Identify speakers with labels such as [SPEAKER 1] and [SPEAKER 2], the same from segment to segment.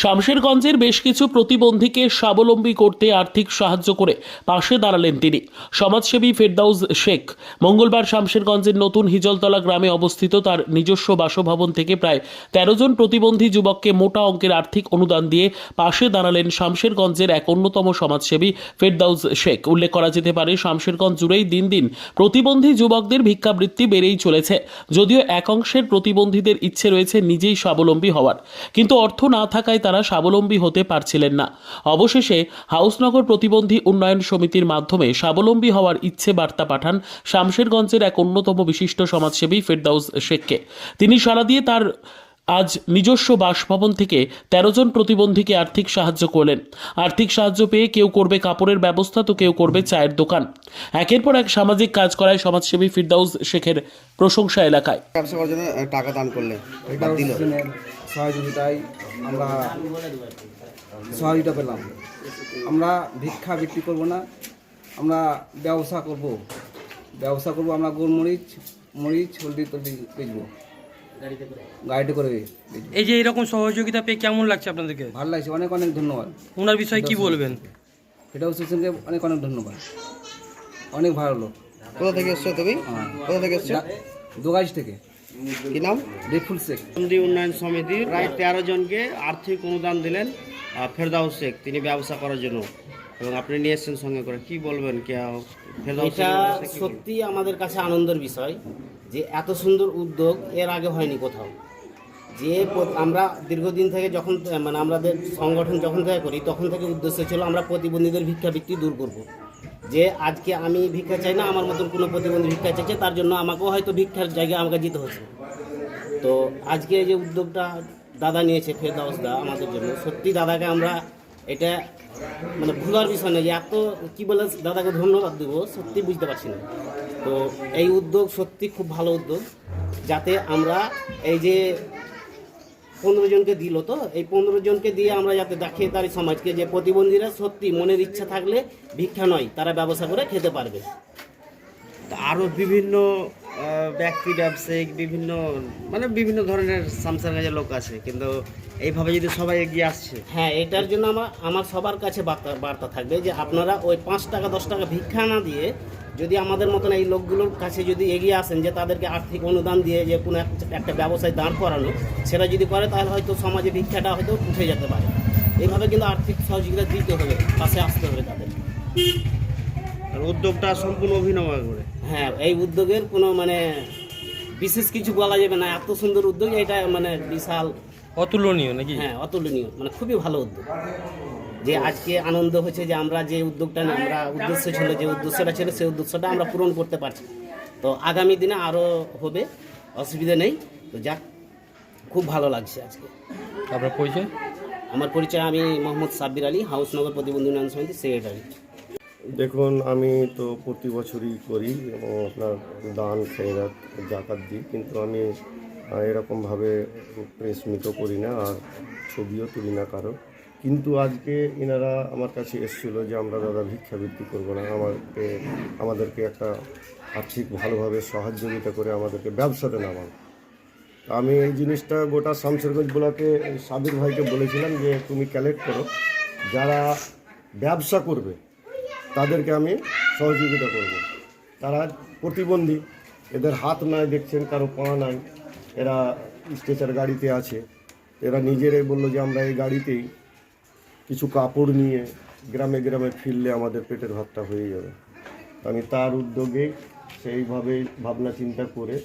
[SPEAKER 1] শামশেরগঞ্জের বেশ কিছু প্রতিবন্ধীকে স্বাবলম্বী করতে আর্থিক সাহায্য করে পাশে দাঁড়ালেন তিনি। সমাজসেবী ফেরদাউজ শেখ মঙ্গলবার শামশেরগঞ্জের নতুন হিজলতলা গ্রামে অবস্থিত তার নিজস্ব বাসভবন থেকে প্রায় তেরো জন প্রতিবন্ধী যুবককে মোটা অঙ্কের আর্থিক অনুদান দিয়ে পাশে দাঁড়ালেন শামশেরগঞ্জের এক অন্যতম সমাজসেবী ফেরদাউজ শেখ। উল্লেখ করা যেতে পারে, শামশেরগঞ্জ জুড়েই দিন দিন প্রতিবন্ধী যুবকদের ভিক্ষাবৃত্তি বেড়েই চলেছে। যদিও এক অংশের প্রতিবন্ধীদের ইচ্ছে রয়েছে নিজেই স্বাবলম্বী হওয়ার। কিন্তু অর্থ না থাকায় তারা স্বাবলম্বী হতে পারছিলেন না। অবশেষে হাউসনগর প্রতিবন্ধী উন্নয়ন সমিতির মাধ্যমে স্বাবলম্বী হওয়ার ইচ্ছে বার্তা পাঠান শামশেরগঞ্জের এক অন্যতম বিশিষ্ট সমাজসেবী ফেরদাউস শেখকে। তিনি সারা দিয়ে তার আজ নিজস্ব বাসভবন থেকে তেরো জন প্রতিবন্ধীকে আর্থিক সাহায্য করলেন। আর্থিক সাহায্য পেয়ে কেউ করবে কাপড়ের ব্যবস্থা, তো কেউ করবে চায়ের দোকান। একের পর এক সামাজিক কাজ করায় সমাজসেবী ফিরদাউস শেখের প্রশংসা এলাকায়।
[SPEAKER 2] টাকা দান করলে
[SPEAKER 3] এটা
[SPEAKER 2] দিল।
[SPEAKER 3] হোসেনের সহযোগিতায় আমরা সহযোগিতা পেলাম। আমরা ভিক্ষা বিক্রি করব না আমরা ব্যবসা করব। ব্যবসা করব আমরা গোলমরিচ মরিচ হলদি তলদি বেচবো। গাড়িতে করে
[SPEAKER 4] এই যে এরকম সহযোগিতা পেয়ে কেমন লাগছে আপনাদেরকে?
[SPEAKER 3] ভালো লাগছে অনেক অনেক ধন্যবাদ।
[SPEAKER 4] ওনার বিষয়ে কি বলবেন?
[SPEAKER 3] এটা হোসেনকে অনেক অনেক ধন্যবাদ। অনেক ভালো লোক।
[SPEAKER 2] কোথা থেকে এসছো তুমি?
[SPEAKER 3] হ্যাঁ।
[SPEAKER 2] কোথা থেকে এসছো?
[SPEAKER 3] দোগাইশ থেকে।
[SPEAKER 2] কি নাম?
[SPEAKER 3] রেফুল শেখ।
[SPEAKER 5] সন্ধি উন্নয়ন সমিতির প্রায় তেরো জনকে আর্থিক অনুদান দিলেন আহ, ফেরদাউস শেখ। তিনি ব্যবসা করার জন্য। এবং আপনি নিয়ে এসছেন সঙ্গে করে। কি বলবেন? কে
[SPEAKER 6] এটা? সত্যি আমাদের কাছে আনন্দের বিষয় যে এত সুন্দর উদ্যোগ এর আগে হয়নি কোথাও। যে আমরা দীর্ঘদিন থেকে যখন মানে আমাদের সংগঠন যখন থেকে করি তখন থেকে উদ্দেশ্য ছিল আমরা প্রতিবন্ধীদের ভিক্ষাবৃত্তি দূর করব। যে আজকে আমি ভিক্ষা চাই না, আমার মতন কোনো প্রতিবন্ধী ভিক্ষা চাইছে, তার জন্য আমাকেও হয়তো ভিক্ষার জায়গায় আমাকে যেতে হচ্ছে তো আজকে যে উদ্যোগটা দাদা নিয়েছে ফেরদাউস দা আমাদের জন্য, সত্যি দাদাকে আমরা এটা মানে ভুলার বিষয় নয় যে এত কি বলে, দাদাকে ধন্যবাদ দেবো, সত্যি বুঝতে পারছি না। তো এই উদ্যোগ সত্যি খুব ভালো উদ্যোগ, যাতে আমরা এই যে পনেরো জনকে দিল তো। এই পনেরো জনকে দিয়ে আমরা যাতে দেখিয়ে তার সমাজকে যে প্রতিবন্ধীরা সত্যি মনের ইচ্ছা থাকলে ভিক্ষা নয়, তারা ব্যবসা করে খেতে পারবে।
[SPEAKER 5] আরও বিভিন্ন ব্যক্তি, ব্যবসায়িক, বিভিন্ন মানে বিভিন্ন ধরনের সামসার কাজের লোক আছে কিন্তু এইভাবে যদি সবাই এগিয়ে আসছে।
[SPEAKER 6] হ্যাঁ এটার জন্য আমার আমার সবার কাছে বার্তা বার্তা থাকবে যে আপনারা ওই পাঁচ টাকা দশ টাকা ভিক্ষা না দিয়ে যদি আমাদের মতন এই লোকগুলোর কাছে যদি এগিয়ে আসেন যে তাদেরকে আর্থিক অনুদান দিয়ে যে কোনো একটা ব্যবসায় দাঁড় করানো সেটা যদি করে তাহলে হয়তো সমাজে ভিক্ষাটা হয়তো উঠে যেতে পারে। এইভাবে কিন্তু আর্থিক সহযোগিতা দিতে হবে পাশে আসতে হবে তাদের।
[SPEAKER 5] আর উদ্যোগটা সম্পূর্ণ অভিনব করে
[SPEAKER 6] হ্যাঁ এই উদ্যোগের কোনো মানে বিশেষ কিছু বলা যাবে না এত সুন্দর উদ্যোগ এটা মানে বিশাল
[SPEAKER 4] অতুলনীয় নাকি?
[SPEAKER 6] হ্যাঁ অতুলনীয়। মানে খুবই ভালো উদ্যোগ। যে আজকে আনন্দ হচ্ছে যে আমরা যে উদ্যোগটা আমরা উদ্দেশ্য ছিল যে উদ্দেশ্যটা ছিল সেই উদ্দেশ্যটা আমরা পূরণ করতে পারছি। তো আগামী দিনে আরও হবে অসুবিধা নেই। তো যাক খুব ভালো লাগছে আজকে।
[SPEAKER 4] আপনার পরিচয়?
[SPEAKER 6] আমার পরিচয় আমি মোহাম্মদ সাব্বির আলী হাউসনগর প্রতিবন্ধী উন্নয়ন সমিতির সেক্রেটারি
[SPEAKER 7] দেখুন আমি তো প্রতি বছরই করি এবং আপনার দান খেরাত জাকাত দিই। কিন্তু আমি এরকমভাবে প্রেস মিটও করি না, আর ছবিও তুলি না কারও। কিন্তু আজকে এনারা আমার কাছে এসেছিল যে, আমরা দাদা ভিক্ষাবৃত্তি করব না। আমাকে, আমাদেরকে একটা আর্থিক ভালোভাবে সহযোগিতা করে আমাদেরকে ব্যবসাতে নামান আমি এই জিনিসটা গোটা শামশেরগঞ্জ ব্লকে সাবির ভাইকে বলেছিলাম যে, তুমি কালেক্ট করো। যারা ব্যবসা করবে, তাদেরকে আমি সহযোগিতা করব। তারা প্রতিবন্ধী, এদের হাত নাই, দেখছেন কারও পা নাই। এরা স্ট্রেচার গাড়িতে আছে। এরা নিজেরাই বলল যে আমরা এই গাড়িতেই কিছু কাপড় নিয়ে গ্রামে গ্রামে ফিরলে আমাদের পেটের ভাতটা হয়ে যাবে। আমি তার উদ্যোগে সেইভাবে ভাবনা চিন্তা করে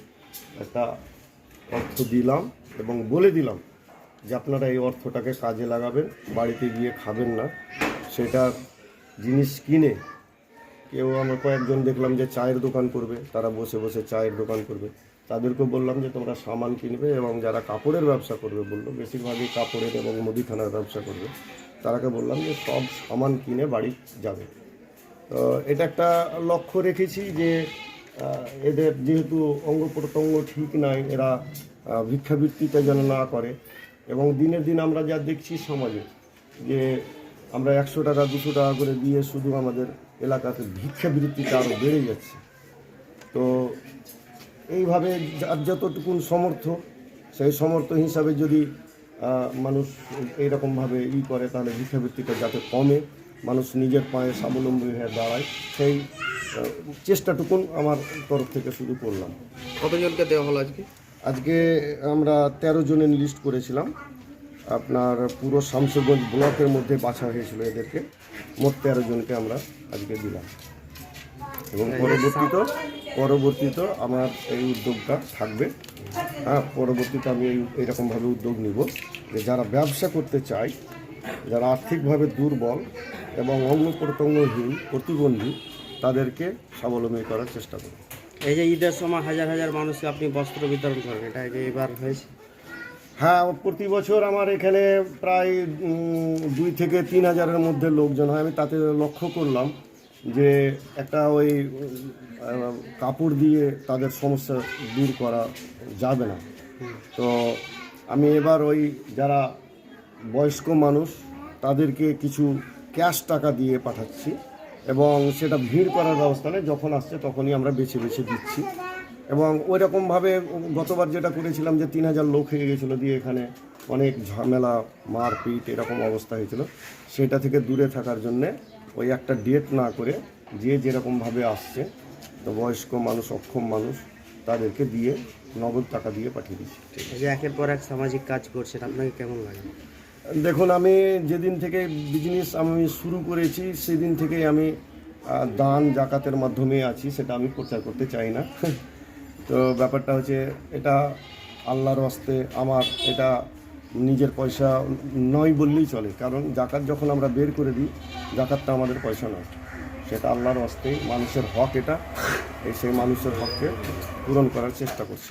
[SPEAKER 7] একটা অর্থ দিলাম এবং বলে দিলাম যে আপনারা এই অর্থটাকে কাজে লাগাবেন, বাড়িতে গিয়ে খাবেন না। সেটা জিনিস কিনে কেউ আমরা কয়েকজন দেখলাম যে চায়ের দোকান করবে, তারা বসে বসে চায়ের দোকান করবে। তাদেরকেও বললাম যে তোমরা সামান কিনবে এবং যারা কাপড়ের ব্যবসা করবে বলল, বেশিরভাগই কাপড়ের এবং মুদিখানার ব্যবসা করবে, তারাকে বললাম যে সব সামান কিনে বাড়ি যাবে। তো এটা একটা লক্ষ্য রেখেছি যে এদের যেহেতু অঙ্গ প্রত্যঙ্গ ঠিক নাই, এরা ভিক্ষাবৃত্তিটা যেন না করে এবং দিনের দিন আমরা যা দেখছি সমাজে যে আমরা একশো টাকা, দুশো টাকা করে দিয়ে শুধু আমাদের এলাকাতে ভিক্ষাবৃত্তিটা আরও বেড়ে যাচ্ছে। তো এইভাবে যার যতটুকুন সমর্থ সেই সমর্থ হিসাবে যদি মানুষ এইরকমভাবে ই করে তাহলে ভিক্ষাবৃত্তিটা যাতে কমে মানুষ নিজের পায়ে স্বাবলম্বী হয়ে দাঁড়ায় সেই চেষ্টাটুকুন আমার তরফ থেকে শুরু করলাম।
[SPEAKER 2] কতজনকে দেওয়া হলো আজকে?
[SPEAKER 7] আজকে আমরা তেরো জনের লিস্ট করেছিলাম। আপনার পুরো শামসুরগঞ্জ ব্লকের মধ্যে বাছা হয়েছিল এদেরকে। মোট তেরো জনকে আমরা আজকে দিলাম। এবং পরবর্তীতে পরবর্তীতে আমার এই উদ্যোগটা থাকবে। হ্যাঁ পরবর্তীতে আমি এই এইরকমভাবে উদ্যোগ নিব যে যারা ব্যবসা করতে চায় যারা আর্থিকভাবে দুর্বল এবং অঙ্গ প্রত্যঙ্গহীন প্রতিবন্ধী তাদেরকে স্বাবলম্বী করার চেষ্টা করব।
[SPEAKER 5] এই যে ঈদের সময় হাজার হাজার মানুষকে আপনি বস্ত্র বিতরণ করেন এটা যে এবার হয়েছে?
[SPEAKER 7] হ্যাঁ প্রতি বছর আমার এখানে প্রায় দুই থেকে তিন হাজারের মধ্যে লোকজন হয় আমি তাতে লক্ষ্য করলাম। যে একটা ওই কাপড় দিয়ে তাদের সমস্যা দূর করা যাবে না। তো আমি এবার ওই যারা বয়স্ক মানুষ, তাদেরকে কিছু ক্যাশ টাকা দিয়ে পাঠাচ্ছি এবং সেটা ভিড় করার ব্যবস্থা নেই। যখন আসছে তখনই আমরা বেছে বেছে দিচ্ছি। এবং ওই রকমভাবে গতবার যেটা করেছিলাম যে তিন হাজার লোক হয়ে গেছিল দিয়ে এখানে অনেক ঝামেলা, মারপিট, এরকম অবস্থা হয়েছিল। সেটা থেকে দূরে থাকার জন্যে ওই একটা ডেট না করে যে যেরকমভাবে আসছে তো বয়স্ক মানুষ অক্ষম মানুষ তাদেরকে দিয়ে নগদ টাকা দিয়ে পাঠিয়ে দিচ্ছি।
[SPEAKER 5] একের পর এক সামাজিক কাজ করছেন আপনাকে কেমন লাগে?
[SPEAKER 7] দেখুন আমি যেদিন থেকে বিজনেস আমি শুরু করেছি সেদিন থেকেই আমি দান জাকাতের মাধ্যমে আছি সেটা আমি প্রচার করতে চাই না। তো ব্যাপারটা হচ্ছে এটা আল্লাহর হস্তে আমার এটা নিজের পয়সা নয় বললেই চলে। কারণ জাকাত যখন আমরা বের করে দিই, জাকাতটা আমাদের পয়সা নয়। সেটা আল্লাহর অস্তে মানুষের হক এটা। এই সেই মানুষের হককে পূরণ করার চেষ্টা করছি।